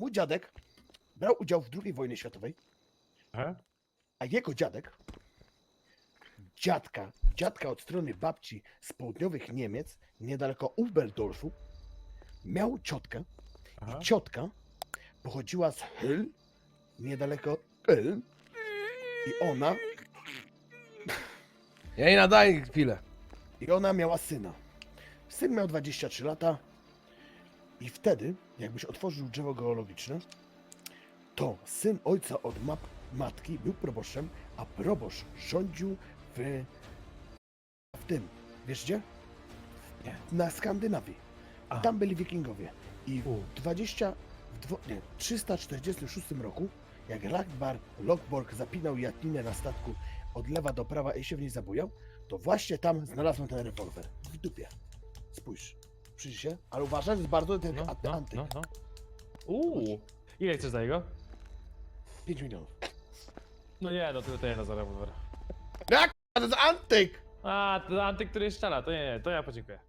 mój dziadek brał udział w II wojnie światowej, Aha. a jego dziadek, dziadka, dziadka od strony babci z południowych Niemiec, niedaleko Ubeldorfu, miał ciotkę Aha. i ciotka pochodziła z Hyl, niedaleko Hyl i ona, Ja jej nadaję chwilę. i ona miała syna. Syn miał 23 lata i wtedy, jakbyś otworzył drzewo geologiczne, to syn ojca od map matki był proboszczem, a proboszcz rządził w, w tym, wiesz gdzie? Nie. Na Skandynawii. A Aha. tam byli wikingowie. I U. w 20, w dwo, nie, 346 roku, jak Ragnar Lockborg zapinał jatninę na statku od lewa do prawa i się w niej zabujał, to właśnie tam znalazłem ten rewolwer. W dupie. Spójrz. Przyjrzyj się, ale uważaj, że jest bardzo ten No, no, antyk. no, no. Uuu. Ile chcesz za jego? 5 milionów. No nie, no to, to nie no za rewolwer. Jak? To jest antyk! A, to antyk, który strzela, to nie, nie, to ja podziękuję.